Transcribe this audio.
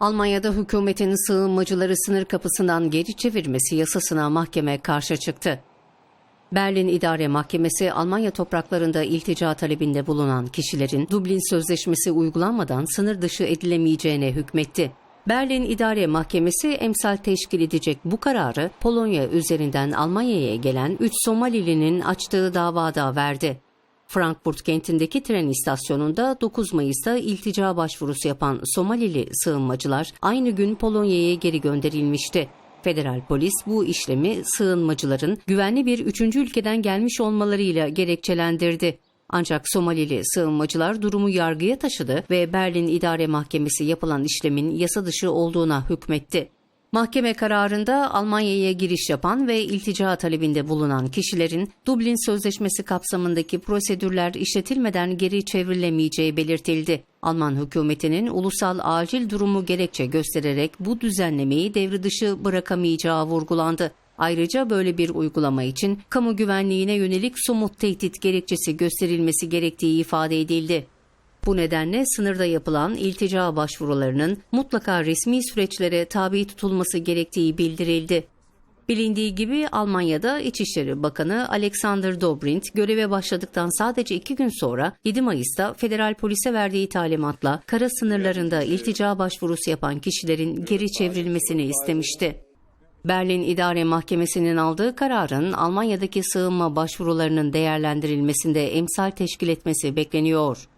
Almanya'da hükümetin sığınmacıları sınır kapısından geri çevirmesi yasasına mahkeme karşı çıktı. Berlin İdare Mahkemesi Almanya topraklarında iltica talebinde bulunan kişilerin Dublin Sözleşmesi uygulanmadan sınır dışı edilemeyeceğine hükmetti. Berlin İdare Mahkemesi emsal teşkil edecek bu kararı Polonya üzerinden Almanya'ya gelen 3 Somalili'nin açtığı davada verdi. Frankfurt kentindeki tren istasyonunda 9 Mayıs'ta iltica başvurusu yapan Somalili sığınmacılar aynı gün Polonya'ya geri gönderilmişti. Federal polis bu işlemi sığınmacıların güvenli bir üçüncü ülkeden gelmiş olmalarıyla gerekçelendirdi. Ancak Somalili sığınmacılar durumu yargıya taşıdı ve Berlin İdare Mahkemesi yapılan işlemin yasa dışı olduğuna hükmetti. Mahkeme kararında Almanya'ya giriş yapan ve iltica talebinde bulunan kişilerin Dublin Sözleşmesi kapsamındaki prosedürler işletilmeden geri çevrilemeyeceği belirtildi. Alman hükümetinin ulusal acil durumu gerekçe göstererek bu düzenlemeyi devre dışı bırakamayacağı vurgulandı. Ayrıca böyle bir uygulama için kamu güvenliğine yönelik somut tehdit gerekçesi gösterilmesi gerektiği ifade edildi. Bu nedenle sınırda yapılan iltica başvurularının mutlaka resmi süreçlere tabi tutulması gerektiği bildirildi. Bilindiği gibi Almanya'da İçişleri Bakanı Alexander Dobrindt göreve başladıktan sadece iki gün sonra 7 Mayıs'ta federal polise verdiği talimatla kara sınırlarında iltica başvurusu yapan kişilerin geri çevrilmesini istemişti. Berlin İdare Mahkemesi'nin aldığı kararın Almanya'daki sığınma başvurularının değerlendirilmesinde emsal teşkil etmesi bekleniyor.